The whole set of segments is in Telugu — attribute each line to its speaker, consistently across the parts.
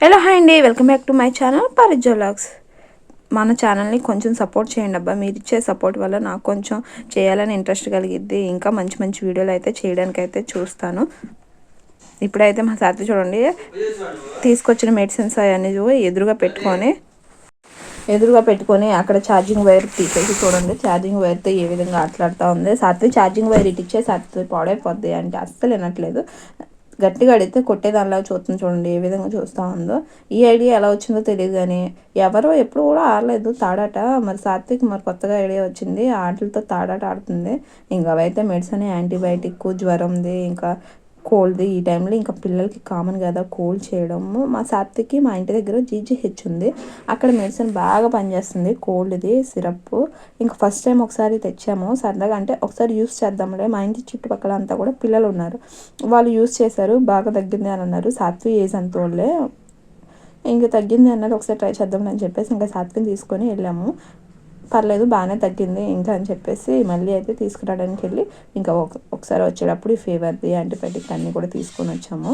Speaker 1: హలో హాయ్ అండి. Welcome back to my channel పరిజోలాగ్స్ మన ఛానల్ని కొంచెం సపోర్ట్ చేయండి అబ్బా. మీరు ఇచ్చే సపోర్ట్ వల్ల నాకు కొంచెం చేయాలని ఇంట్రెస్ట్ కలిగిద్ది. ఇంకా మంచి మంచి వీడియోలు అయితే చేయడానికి అయితే చూస్తాను. ఇప్పుడైతే మా సాత్వి చూడండి. తీసుకొచ్చిన మెడిసిన్స్ అవన్నీ ఎదురుగా పెట్టుకొని ఎదురుగా పెట్టుకొని అక్కడ ఛార్జింగ్ వైర్ తీసేసి చూడండి. ఛార్జింగ్ వైర్తో ఏ విధంగా ఆటలాడుతూ ఉంది. సాత్వి ఛార్జింగ్ వైర్ ఇట్టిచ్చే సాత్వి పాడైపోద్ది అంటే అస్సలు వినట్లేదు. గట్టిగా అడిగితే కొట్టేదానిలా చూస్తుంది చూడండి ఏ విధంగా చూస్తూ ఉందో. ఈ ఐడియా ఎలా వచ్చిందో తెలియదు కానీ ఎవరో ఎప్పుడు కూడా ఆడలేదు తాడాట. మరి సాత్విక్ మరి కొత్తగా ఐడియా వచ్చింది. ఆటలతో తాడాట ఆడుతుంది. ఇంకా అవైతే మెడిసిన్ యాంటీబయాటిక్ జ్వరంది ఇంకా కోల్డ్ ఈ టైంలో ఇంకా పిల్లలకి కామన్ కదా కోల్డ్ చేయడము. మా సాత్వికి మా ఇంటి దగ్గర జీజీహెచ్ ఉంది. అక్కడ మెడిసిన్ బాగా పనిచేస్తుంది. కోల్డ్ది సిరప్ ఇంకా ఫస్ట్ టైం ఒకసారి తెచ్చాము. సరదాగా అంటే ఒకసారి యూస్ చేద్దాంలే. మా ఇంటి చుట్టుపక్కల అంతా కూడా పిల్లలు ఉన్నారు. వాళ్ళు యూస్ చేశారు. బాగా తగ్గింది అని అన్నారు. సాత్వి ఏజ్ అంత వాళ్ళే. ఇంకా తగ్గింది అన్నారు. ఒకసారి ట్రై చేద్దాం అని చెప్పేసి ఇంకా సాత్విని తీసుకొని వెళ్ళాము. పర్లేదు బాగానే తగ్గింది. ఇంకా అని చెప్పేసి మళ్ళీ అయితే తీసుకురావడానికి వెళ్ళి ఇంకా ఒకసారి వచ్చేటప్పుడు ఈ ఫీవర్ది యాంటీబయాటిక్ అన్నీ కూడా తీసుకొని వచ్చాము.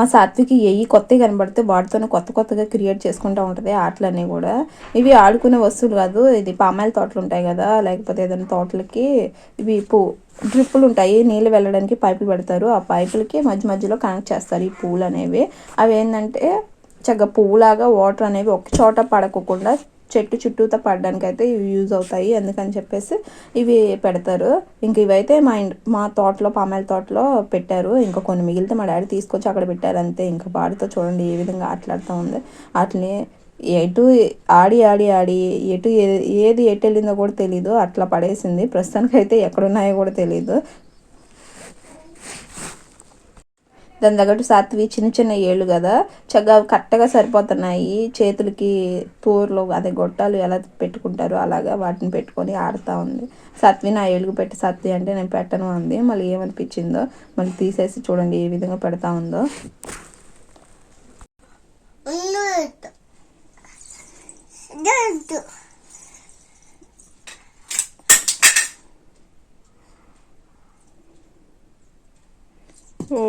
Speaker 1: మా సాత్వికి ఏవి కొత్తవి కనబడితే వాటితోనే కొత్త కొత్తగా క్రియేట్ చేసుకుంటూ ఉంటుంది ఆటలన్నీ కూడా. ఇవి ఆడుకునే వస్తువులు కాదు ఇది పామాయిల తోటలు ఉంటాయి కదా లేకపోతే ఏదైనా తోటలకి ఇవి పూ డ్రిప్పులు ఉంటాయి నీళ్ళు వెళ్ళడానికి పైపులు పెడతారు. ఆ పైపులకి మధ్య మధ్యలో కనెక్ట్ చేస్తారు ఈ పూలు అనేవి. అవి ఏంటంటే చక్కగా పువ్వులాగా వాటర్ అనేవి ఒక చోట పడకుండా చెట్టు చుట్టూతో పడడానికి అయితే ఇవి యూజ్ అవుతాయి ఎందుకని చెప్పేసి ఇవి పెడతారు. ఇంక ఇవైతే మా మా తోటలో పామాయిల తోటలో పెట్టారు. ఇంకా కొన్ని మిగిలితే మా డాడీ తీసుకొచ్చి అక్కడ పెట్టారు అంతే. ఇంకా వాడితో చూడండి ఏ విధంగా ఆటలాడుతూ ఉంది. వాటిని ఎటు ఆడి ఆడి ఆడి ఎటు ఏది ఎటు వెళ్ళిందో కూడా తెలీదు. అట్లా పడేసింది. ప్రస్తుతానికి అయితే ఎక్కడున్నాయో కూడా తెలియదు దాని తగ్గట్టు సాత్వి చిన్న చిన్న ఏళ్ళు కదా చక్కగా కట్టగా సరిపోతున్నాయి. చేతులకి తూర్లు అదే గొట్టాలు ఎలా పెట్టుకుంటారు అలాగా వాటిని పెట్టుకొని ఆడుతూ ఉంది. సత్వి నా ఏలుగు పెట్టి సత్వి అంటే నేను పెట్టను అంది. మళ్ళీ ఏమనిపించిందో మళ్ళీ తీసేసి చూడండి ఏ విధంగా పెడతా ఉందో. ఓ.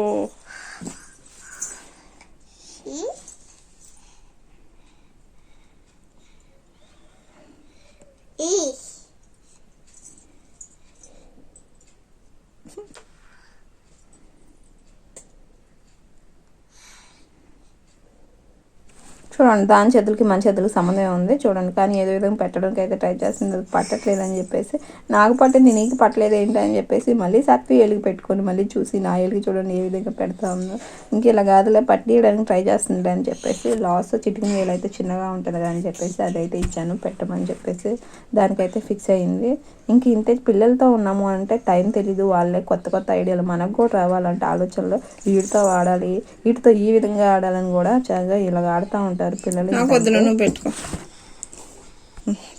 Speaker 1: చూడండి దాని చేతులకి మన చేతులకి సంబంధం ఉంది. చూడండి కానీ ఏదో విధంగా పెట్టడానికి అయితే ట్రై చేస్తుంది. అది పట్టట్లేదు అని చెప్పేసి నాకు పట్టింది నీకు పట్టలేదు ఏంటి అని చెప్పేసి మళ్ళీ సత్వి ఎలుగు పెట్టుకొని మళ్ళీ చూసి నా ఎలుగు చూడండి ఏ విధంగా పెడతా ఉందో. ఇంక ఇలా కాదులే పట్టియడానికి ట్రై చేస్తుంది అని చెప్పేసి లాస్ చిటికిన వేలు అయితే చిన్నగా ఉంటుంది అని చెప్పేసి అదైతే ఇచ్చాను పెట్టమని చెప్పేసి దానికైతే ఫిక్స్ అయింది. ఇంక ఇంతే పిల్లలతో ఉన్నాము అంటే టైం తెలీదు వాళ్ళే కొత్త కొత్త ఐడియాలు మనకు కూడా రావాలంటే ఆలోచనలు వీటితో ఆడాలి వీటితో ఈ విధంగా ఆడాలని కూడా చాలా ఇలాగ ఆడుతూ ఉంటారు. పిల్లలు
Speaker 2: నువ్వు పెట్టుకో.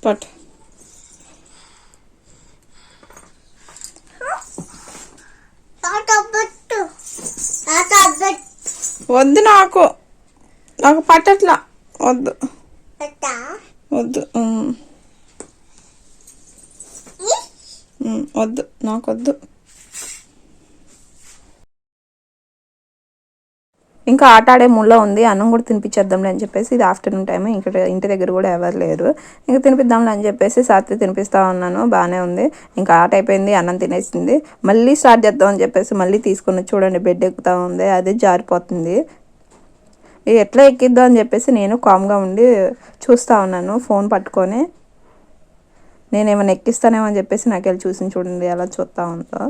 Speaker 2: పట్టు. వద్దు నాకు. నాకు పట్టట్లా. వద్దు. వద్దు. వద్దు. నాకు వద్దు.
Speaker 1: ఇంకా ఆట ఆడే ముళ్ళ ఉంది. అన్నం కూడా తినిపించేద్దాంలే అని చెప్పేసి ఇది ఆఫ్టర్నూన్ టైం ఇక్కడ ఇంటి దగ్గర కూడా ఎవరు లేరు. ఇంకా తినిపిద్దాంలే అని చెప్పేసి సాత్వి తినిపిస్తా ఉన్నాను. బాగానే ఉంది. ఇంకా ఆట అయిపోయింది. అన్నం తినేసింది. మళ్ళీ స్టార్ట్ చేద్దాం అని చెప్పేసి మళ్ళీ తీసుకుని చూడండి. బెడ్ ఎక్కుతూ ఉంది. అదే జారిపోతుంది. ఎట్లా ఎక్కిద్దాం అని చెప్పేసి నేను కామ్గా ఉండి చూస్తూ ఉన్నాను. ఫోన్ పట్టుకొని. నేను ఏమైనా ఎక్కిస్తానేమో అని చెప్పేసి నాకు వెళ్ళి చూసి చూడండి. ఎలా చూస్తూ ఉందో.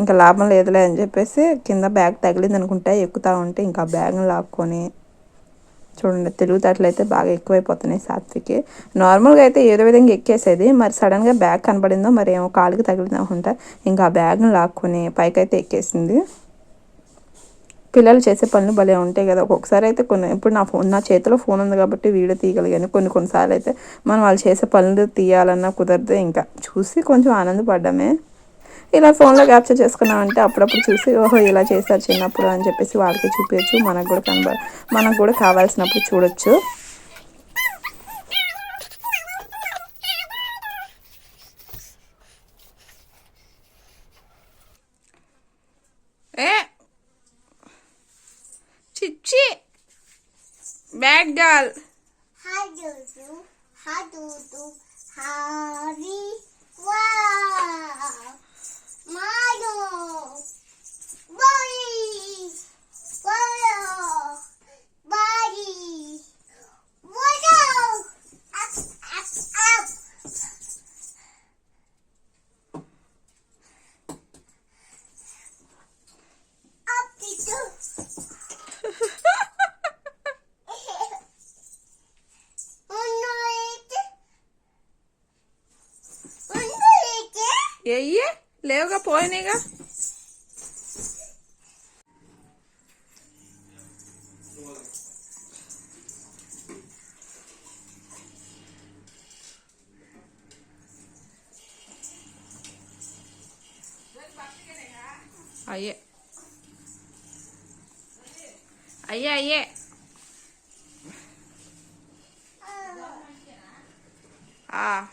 Speaker 1: ఇంకా లాభం లేదులే అని చెప్పేసి కింద బ్యాగ్ తగిలింది అనుకుంటే ఎక్కుతా ఉంటే ఇంకా బ్యాగ్ని లాక్కొని చూడండి తెలుగుతాట్లు అయితే బాగా ఎక్కువైపోతున్నాయి సాత్వికి. నార్మల్గా అయితే ఏదో విధంగా ఎక్కేసేది మరి సడన్గా బ్యాగ్ కనబడిందో మరి ఏమో కాలుకి తగిలిందో అనుకుంటా ఇంకా ఆ బ్యాగ్ని లాక్కొని పైకైతే ఎక్కేసింది. పిల్లలు చేసే పనులు భలే ఉంటాయి కదా. ఒక్కొక్కసారి అయితే కొన్ని ఇప్పుడు నా ఫోన్ నా చేతిలో ఫోన్ ఉంది కాబట్టి వీడియో తీయగలిగాను. కొన్ని కొన్నిసార్లు అయితే మనం వాళ్ళు చేసే పనులు తీయాలన్నా కుదరదు ఇంకా. చూసి కొంచెం ఆనందపడ్డామే. ఇలా ఫోన్లో క్యాప్చర్ చేసుకున్నామంటే అప్పుడప్పుడు చూసి ఓహో ఇలా చేశారు చిన్నప్పుడు అని చెప్పేసి వాళ్ళకి చూపించచ్చు మనకు కూడా కనబ మనకు కూడా కావాల్సినప్పుడు చూడొచ్చు.
Speaker 2: ఏ?
Speaker 3: చిచ్చి! Bag doll How wow. यही है ले
Speaker 2: होगा पोहने का आइए आइए आइए हाँ